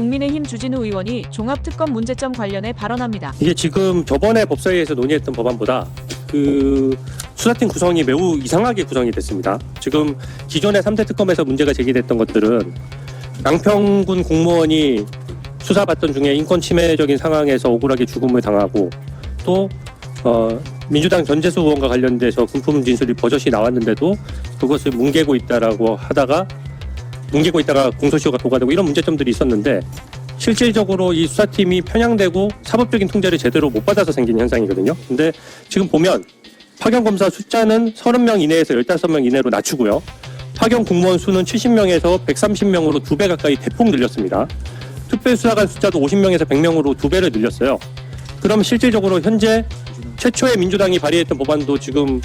국민의힘 주진우 의원이 종합특검 문제점 관련해 발언합니다. 이게 지금 저번에 법사위에서 논의했던 법안보다 그 수사팀 구성이 매우 이상하게 구성이 됐습니다. 지금 기존의 3대 특검에서 문제가 제기됐던 것들은 양평군 공무원이 수사받던 중에 인권 침해적인 상황에서 억울하게 죽음을 당하고 또 어, 민주당 전재수 의원과 관련돼서 금품 진술이 버젓이 나왔는데도 그것을 뭉개고 있다라고 하다가 뭉개고 있다가 공소시효가 도과되고 이런 문제점들이 있었는데 실질적으로 이 수사팀이 편향되고 사법적인 통제를 제대로 못 받아서 생긴 현상이거든요. 근데 지금 보면 파견 검사 숫자는 30명 이내에서 15명 이내로 낮추고요. 파견 공무원 수는 70명에서 130명으로 두 배 가까이 대폭 늘렸습니다. 특별수사관 숫자도 50명에서 100명으로 두 배를 늘렸어요. 그럼 실질적으로 현재 최초의 민주당이 발의했던 법안도 지금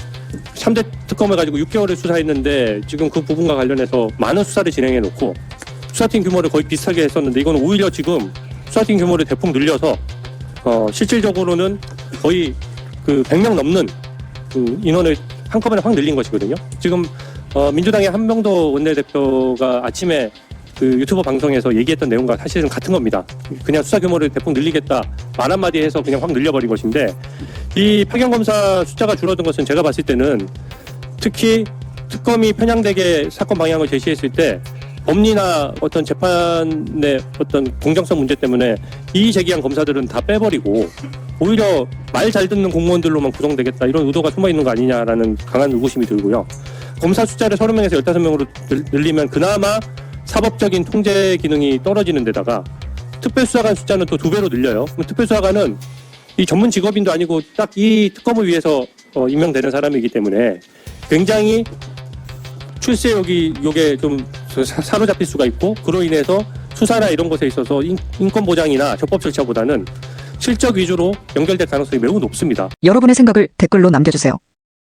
3대 특검을 가지고 6개월을 수사했는데 지금 그 부분과 관련해서 많은 수사를 진행해 놓고 수사팀 규모를 거의 비슷하게 했었는데 이거는 오히려 지금 수사팀 규모를 대폭 늘려서 어, 실질적으로는 거의 그 100명 넘는 그 인원을 한꺼번에 확 늘린 것이거든요. 지금 어, 민주당의 한명도 원내대표가 아침에 그 유튜브 방송에서 얘기했던 내용과 사실은 같은 겁니다. 그냥 수사 규모를 대폭 늘리겠다 말 한마디 해서 그냥 확 늘려버린 것인데 이 파견 검사 숫자가 줄어든 것은 제가 봤을 때는 특히 특검이 편향되게 사건 방향을 제시했을 때 법리나 어떤 재판의 어떤 공정성 문제 때문에 이의 제기한 검사들은 다 빼버리고 오히려 말 잘 듣는 공무원들로만 구성되겠다 이런 의도가 숨어 있는 거 아니냐라는 강한 의구심이 들고요. 검사 숫자를 30명에서 15명으로 늘리면 그나마 사법적인 통제 기능이 떨어지는 데다가 특별수사관 숫자는 또 두 배로 늘려요. 특별수사관은 이 전문 직업인도 아니고 딱 이 특검을 위해서 어, 임명되는 사람이기 때문에 굉장히 출세 여기 요게 좀 사- 사로잡힐 수가 있고 그로 인해서 수사나 이런 것에 있어서 인, 인권 보장이나 적법 절차보다는 실적 위주로 연결될 가능성이 매우 높습니다. 여러분의 생각을 댓글로 남겨주세요.